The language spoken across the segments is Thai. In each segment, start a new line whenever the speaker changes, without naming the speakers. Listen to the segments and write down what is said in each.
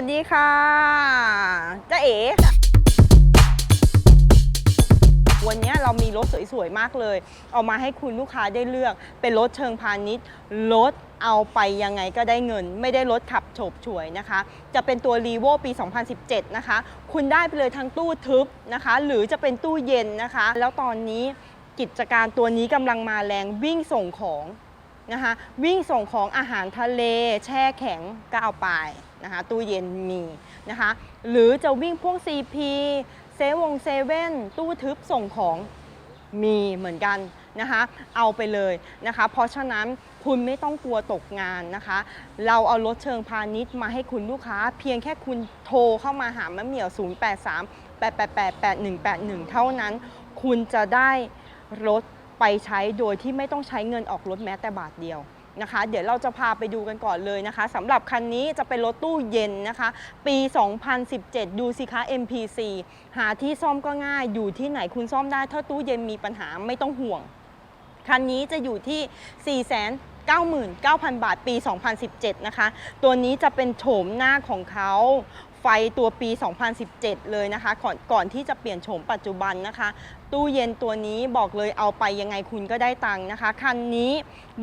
วัสดีค่ะจ้าเอ๋วันนี้เรามีรถสวยๆ มากเลย เอามาให้คุณลูกค้าได้เลือก เป็นรถเชิงพาณิชย์ รถเอาไปยังไงก็ได้เงิน ไม่ได้รถขับโฉบฉวยนะคะ จะเป็นตัว r ีโวปี 2017 นะคะ คุณได้ไปเลยทั้งตู้ทึบนะคะ หรือจะเป็นตู้เย็นนะคะ แล้วตอนนี้กิจการตัวนี้กำลังมาแรงวิ่งส่งของนะคะ วิ่งส่งของอาหารทะเล แช่แข็งก็เอาไป นะคะตู้เย็นมีนะคะหรือจะวิ่งพวก CP เซวงเซเว่นตู้ทึบส่งของมีเหมือนกันนะคะเอาไปเลยนะคะ เพราะฉะนั้นคุณไม่ต้องกลัวตกงานนะคะ เราเอารถเชิงพาณิชย์มาให้คุณลูกค้า เพียงแค่คุณโทรเข้ามาหามะเหมี่ยว 083 888 8181 เท่านั้น คุณจะได้รถไปใช้โดยที่ไม่ต้องใช้เงินออกรถแม้แต่บาทเดียว นะคะ เดี๋ยวเราจะพาไปดูกันก่อนเลยนะคะสำหรับคันนี้จะเป็นรถตู้เย็นนะคะ ปี 2017 ดูสิคะ MPC หาที่ซ่อมก็ง่าย อยู่ที่ไหนคุณซ่อมได้ถ้าตู้เย็นมีปัญหาไม่ต้องห่วง คันนี้จะอยู่ที่499,000 บาท ปี 2017 นะคะ ตัวนี้จะเป็นโฉมหน้าของเขา ไฟตัวปี 2017 เลยนะคะ ก่อนก่อนที่จะเปลี่ยนโฉมปัจจุบันนะคะ ตู้เย็นตัวนี้บอกเลยเอาไปยังไงคุณก็ได้ตังค์นะคะ คันนี้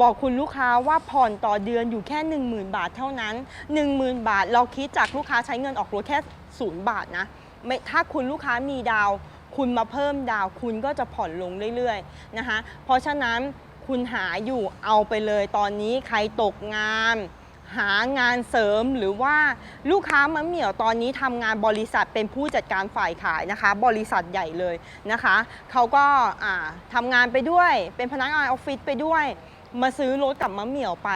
บอกคุณลูกค้าว่าผ่อนต่อเดือนอยู่แค่ 10,000 บาทเท่านั้น 10,000 บาท เราคิดจากลูกค้าใช้เงินออกรถแค่0บาทนะไม่ถ้าคุณลูกค้ามีดาว คุณมาเพิ่มดาว คุณก็จะผ่อนลงเรื่อยๆนะคะ เพราะฉะนั้นคุณหาอยู่เอาไปเลยตอนนี้ใครตกงาน หางานเสริมหรือว่าลูกค้ามะเหมี่ยวตอนนี้ทำงานบริษัทเป็นผู้จัดการฝ่ายขายนะคะ บริษัทใหญ่เลยนะคะเขาก็อ่าทำงานไปด้วยเป็นพนักงานออฟฟิศไปด้วย มาซื้อรถกับมะเหมี่ยวไป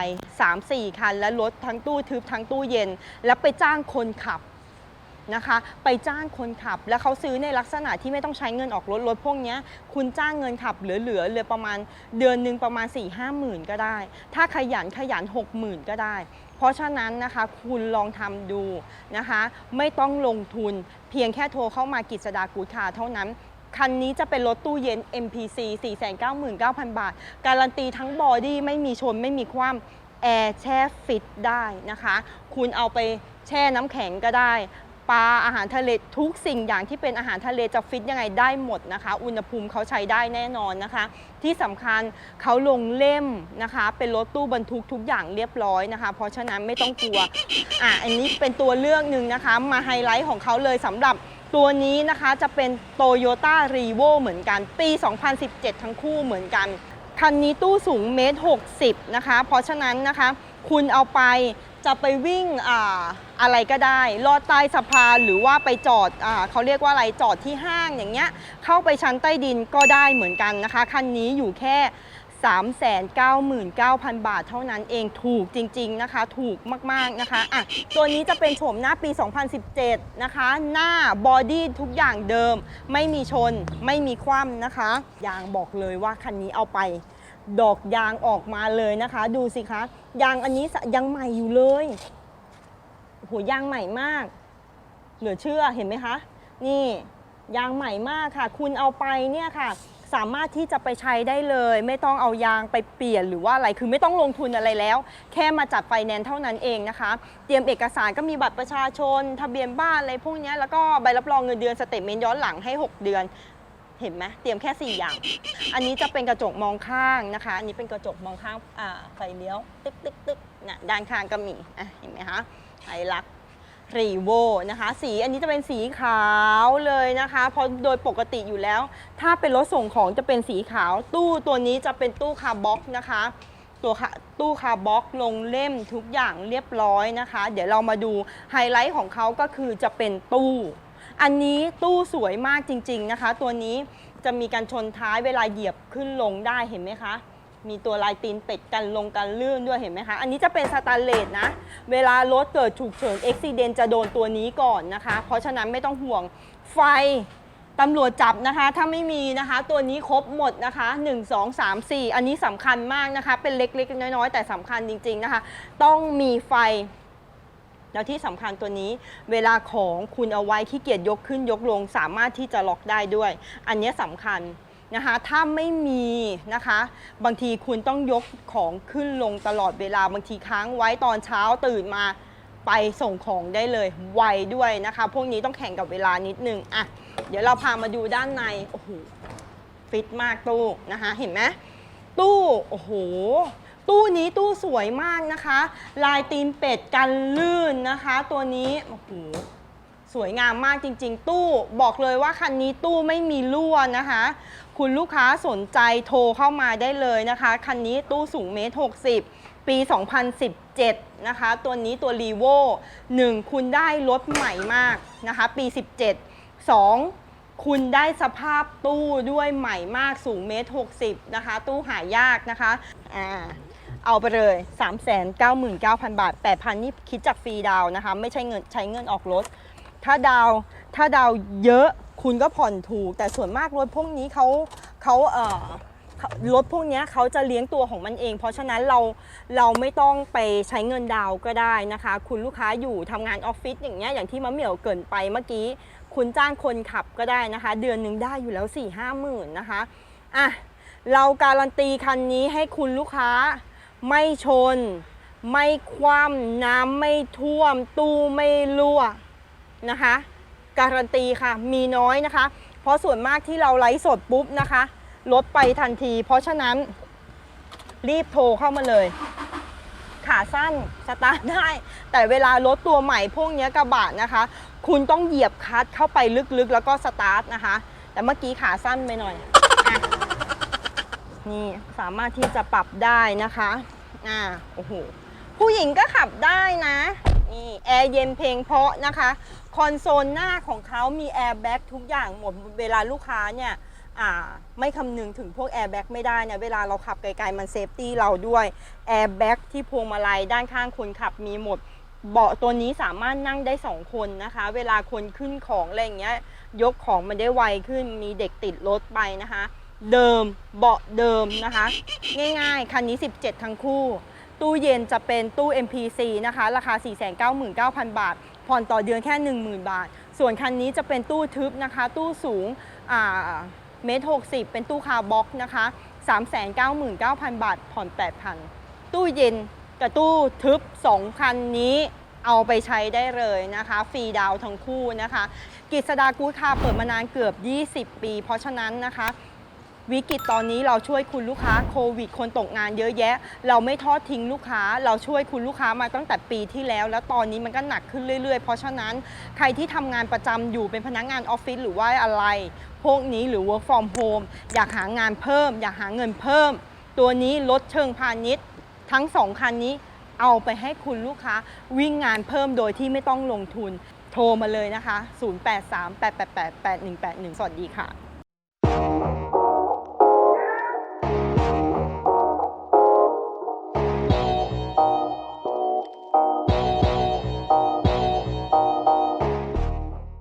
3-4 คัน และรถทั้งตู้ทึบทั้งตู้เย็น แล้วไปจ้างคนขับนะคะไปจ้างคนขับแล้วเขาซื้อในลักษณะที่ไม่ต้องใช้เงินออกรถรถพวกนี้คุณจ้างเงินขับเหลือๆเหลือประมาณเดือนหนึ่งประมาณ4ี่ห้าหมื่นก็ได้ ถ้าขยันขยัน 6 0,000 ก็ได้ เพราะฉะนั้นนะคะคุณลองทำดูนะคะ ไม่ต้องลงทุนเพียงแค่โทรเข้ามากิจสดากูดคาเท่านั้น คันนี้จะเป็นรถตู้เย็น MPC 499,000 บาท การันตีทั้งบอดี้ไม่มีชนไม่มีคว่ำแอร์แช่ฟิตได้นะคะ คุณเอาไปแช่น้ำแข็งก็ได้ ปลาอาหารทะเลทุกสิ่งอย่างที่เป็นอาหารทะเลจะฟิตยังไงได้หมดนะคะ อุณหภูมิเขาใช้ได้แน่นอนนะคะ ที่สำคัญเขาลงเล่มนะคะ เป็นรถตู้บรรทุกทุกอย่างเรียบร้อยนะคะ เพราะฉะนั้นไม่ต้องกลัวอะอันนี้เป็นตัวเลือกหนึ่งนะคะ มาไฮไลท์ของเขาเลยสำหรับตัวนี้นะคะจะเป็น Toyota r e v o เหมือนกัน ปี 2017 ทั้งคู่เหมือนกัน คันนี้ตู้สูงเมตร 60 นะคะ เพราะฉะนั้นนะคะ คุณเอาไป จะไปวิ่งอาอะไรก็ได้ลอดใต้สะพานหรือว่าไปจอดอาเขาเรียกว่าอะไรจอดที่ห้างอย่างเงี้ยเข้าไปชั้นใต้ดินก็ได้เหมือนกันนะคะ คันนี้อยู่แค่ 399,000 บาทเท่านั้นเองถูกจริง ๆนะคะ ถูกมากๆนะคะอะตัวนี้จะเป็นโฉมหน้าปี 2017 นะคะ หน้าบอดี้ทุกอย่างเดิม ไม่มีชน ไม่มีคว่ำนะคะยางบอกเลยว่าคันนี้เอาไป ดอกยางออกมาเลยนะคะ ดูสิคะยางอันนี้ยังใหม่อยู่เลยโหยางใหม่มาก เหลือเชื่อเห็นไหมคะ นี่ยางใหม่มากค่ะ คุณเอาไปเนี่ยค่ะ สามารถที่จะไปใช้ได้เลย ไม่ต้องเอายางไปเปลี่ยนหรือว่าอะไรคือไม่ต้องลงทุนอะไรแล้ว แค่มาจัดไฟแนนซ์เท่านั้นเองนะคะ เตรียมเอกสารก็มีบัตรประชาชน ทะเบียนบ้านอะไรพวกนี้แล้วก็ใบรับรองเงินเดือนสเตทเมนต์ย้อนหลังให้ 6 เดือน เห็นไหมเตรียมแค่ 4 อย่าง อันนี้จะเป็นกระจกมองข้างนะคะ อันนี้เป็นกระจกมองข้างอ่าไฟเลี้ยว ตึ๊กตึ๊กตึ๊กนะด้านข้างก็มีอะเห็นไหมคะไฮลักรีโวนะคะ สีอันนี้จะเป็นสีขาวเลยนะคะเพราะโดยปกติอยู่แล้ว ถ้าเป็นรถส่งของจะเป็นสีขาว ตู้ตัวนี้จะเป็นตู้คาร์บ็อกนะคะ ตัวค่ะตู้คาร์บ็อกลงเล่มทุกอย่างเรียบร้อยนะคะ เดี๋ยวเรามาดูไฮไลท์ของเขาก็คือจะเป็นตู้ อันนี้ตู้สวยมากจริง ๆนะคะ ตัวนี้จะมีการชนท้ายเวลาเหยียบขึ้นลงได้เห็นไหมคะ มีตัวลายตีนเป็ดกันลงกันลื่นด้วยเห็นไหมคะ อันนี้จะเป็นสแตนเลสนะ เวลารถเกิดฉุกเฉินอุบิเหตุจะโดนตัวนี้ก่อนนะคะ เพราะฉะนั้นไม่ต้องห่วงไฟตำรวจจับนะคะ ถ้าไม่มีนะคะ ตัวนี้ครบหมดนะคะ 1 2 3 4 อันนี้สำคัญมากนะคะ เป็นเล็กๆ น้อยๆ แต่สำคัญจริง ๆนะคะ ต้องมีไฟ แล้วที่สำคัญตัวนี้เวลาของคุณเอาไว้ขี้เกียจยกขึ้นยกลง สามารถที่จะล็อกได้ด้วย อันนี้สำคัญนะคะถ้าไม่มีนะคะ บางทีคุณต้องยกของขึ้นลงตลอดเวลาบางทีค้างไว้ตอนเช้าตื่นมาไปส่งของได้เลยไวด้วยนะคะ พวกนี้ต้องแข่งกับเวลานิดนึงอะเดี๋ยวเราพามาดูด้านในโอ้โหฟิตมากตู้นะคะเห็นไหมตู้โอ้โห ตู้นี้ตู้สวยมากนะคะ ลายตีนเป็ดกันลื่นนะคะ ตัวนี้โอ้โหสวยงามมากจริง ๆ ตู้บอกเลยว่าคันนี้ตู้ไม่มีรั่วนะคะ คุณลูกค้าสนใจโทรเข้ามาได้เลยนะคะ คันนี้ตู้สูงเมตร60ปี 2017 นะคะ ตัวนี้ตัวรีโว1คุณได้รถใหม่มากนะคะ ปี 17 2 คุณได้สภาพตู้ด้วยใหม่มากสูงเมตร 60 นะคะ ตู้หายากนะคะ อ่า เอาไปเลย 399,000 บาท 8,000 นี่คิดจากฟรีดาวนะคะ ไม่ใช่เงินใช้เงินออกรถ ถ้าดาวถ้าดาวเยอะคุณก็ผ่อนถูก แต่ส่วนมากรถพวกนี้เขาเขาเอ่อรถพวกนี้เขาจะเลี้ยงตัวของมันเอง เพราะฉะนั้นเราเราไม่ต้องไปใช้เงินดาวก็ได้นะคะ คุณลูกค้าอยู่ทำงานออฟฟิศอย่างเงี้ยอย่างที่มะเหมี่ยวเกินไปเมื่อกี้ คุณจ้างคนขับก็ได้นะคะ เดือนหนึ่งได้อยู่แล้ว4ี่ห้าหมื่นนะคะอะเราการันตีคันนี้ให้คุณลูกค้า ไม่ชน ไม่คว่ำน้ำไม่ท่วม ตู้ไม่รั่วนะคะ การันตีค่ะมีน้อยนะคะ เพราะส่วนมากที่เราไลฟ์สดปุ๊บนะคะลดไปทันที เพราะฉะนั้น รีบโทรเข้ามาเลย ขาสั้นสตาร์ทได้ แต่เวลารถตัวใหม่พวกนี้กระบะนะคะ คุณต้องเหยียบคลัตช์เข้าไปลึกๆ แล้วก็สตาร์ทนะคะ แต่เมื่อกี้ขาสั้นไปหน่อย นี่สามารถที่จะปรับได้นะคะอ่าโอ้โหผู้หญิงก็ขับได้นะนี่แอร์เย็นเพลงเพาะนะคะ คอนโซลหน้าของเขามีแอร์แบ็กทุกอย่างหมดเวลาลูกค้าเนี่ยอ่าไม่คำนึงถึงพวกแอร์แบ็กไม่ได้เนี่ยเวลาเราขับไกลๆมันเซฟตี้เราด้วยแอร์แบ็กที่พวงมาลัยด้านข้างคนขับมีหมดเบาะตัวนี้สามารถนั่งได้ 2 คนนะคะ เวลาคนขึ้นของอะไรอย่างเงี้ยยกของมันได้ไวขึ้นมีเด็กติดรถไปนะคะ เดิมเบาะเดิมนะคะ ง่ายๆ คันนี้ 17 ทั้งคู่ ตู้เย็นจะเป็นตู้ MPC นะคะ ราคา 499,000 บาท ผ่อนต่อเดือนแค่ 10,000 บาท ส่วนคันนี้จะเป็นตู้ทึบนะคะ ตู้สูงเมตร60เป็นตู้คาร์บ็อกซ์นะคะ 399,000 บาท ผ่อน 8,000 ตู้เย็นกับตู้ทึบ 2 คันนี้เอาไปใช้ได้เลยนะคะ ฟรีดาวทั้งคู่นะคะ กิจสดากู๊ดคาเปิดมานานเกือบ 20 ปี เพราะฉะนั้นนะคะ วิกฤตตอนนี้เราช่วยคุณลูกค้าโควิด คนตกงานเยอะแยะ เราไม่ทอดทิ้งลูกค้า เราช่วยคุณลูกค้ามาตั้งแต่ปีที่แล้ว แล้วตอนนี้มันก็หนักขึ้นเรื่อยๆ เพราะฉะนั้นใครที่ทำงานประจำอยู่เป็นพนักงานออฟฟิศหรือว่าอะไร พวกนี้หรือ work from home อยากหางานเพิ่ม อยากหาเงินเพิ่ม ตัวนี้ลดเชิงพาณิชย์ ทั้งสองคันนี้เอาไปให้คุณลูกค้าวิ่งงานเพิ่มโดยที่ไม่ต้องลงทุน โทรมาเลยนะคะ 0838888181 สวัสดีค่ะ